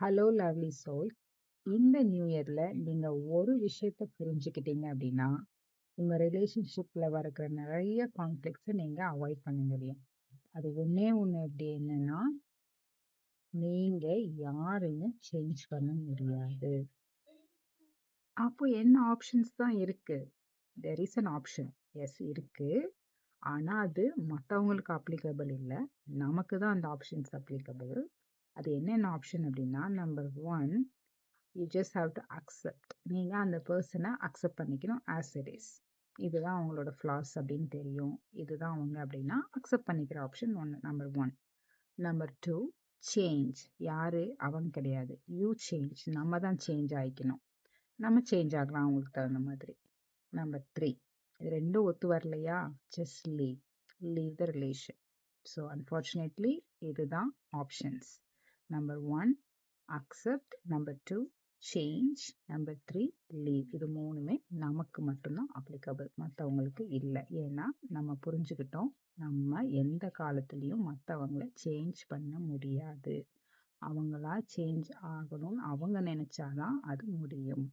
Hello lovely soul இந்த new இயர்ல நீங்க ஒரு விஷயத்த புரிஞ்சுக்கிட்டீங்க அப்படின்னா உங்க ரிலேஷன்ஷிப்ல வரக்கிற நிறைய கான்ஃப்ளிக்ஸை நீங்க அவாய்ட் பண்ண முடியும் அது ஒன்னே ஒன்று எப்படி என்னன்னா நீங்க யாரையும் சேஞ்ச் பண்ண முடியாது. அப்போ என்ன ஆப்ஷன்ஸ் தான் இருக்கு? There is an options இருக்கு. ஆனா அது மற்றவங்களுக்கு அப்ளிகபிள் இல்லை. நமக்கு தான் அந்த ஆப்ஷன்ஸ் அப்ளிகபிள் அது என்னென்ன ஆப்ஷன் அப்படின்னா number one you just have to accept நீங்கள் அந்த பர்சனை அக்செப்ட் பண்ணிக்கணும் ஆஸ் இட் இஸ் இதுதான் அவங்களோட ஃப்ளாஸ் அப்படின்னு தெரியும். இதுதான் அவங்க அப்படின்னா அக்செப்ட் பண்ணிக்கிற ஆப்ஷன் ஒன்று number one number two change யார்? அவங்க கிடையாது. யூ சேஞ்ச் நம்ம தான் சேஞ்ச் ஆகிக்கணும் நம்ம சேஞ்ச் ஆகலாம் அவங்களுக்கு தகுந்த மாதிரி. நம்பர் த்ரீ இது ரெண்டும் ஒத்து வரலையா? Just leave leave the relation so unfortunately இதுதான் options number one accept number two change number three leave இது மூணுமே நமக்கு மட்டும்தான் அப்ளிகபிள் மற்றவங்களுக்கு இல்லை. ஏன்னா நம்ம புரிஞ்சுக்கிட்டோம் நம்ம எந்த காலத்துலேயும் மற்றவங்கள சேஞ்ச் பண்ண முடியாது. அவங்களா சேஞ்ச் ஆகணும்னு அவங்க நினச்சாதான் அது முடியும்.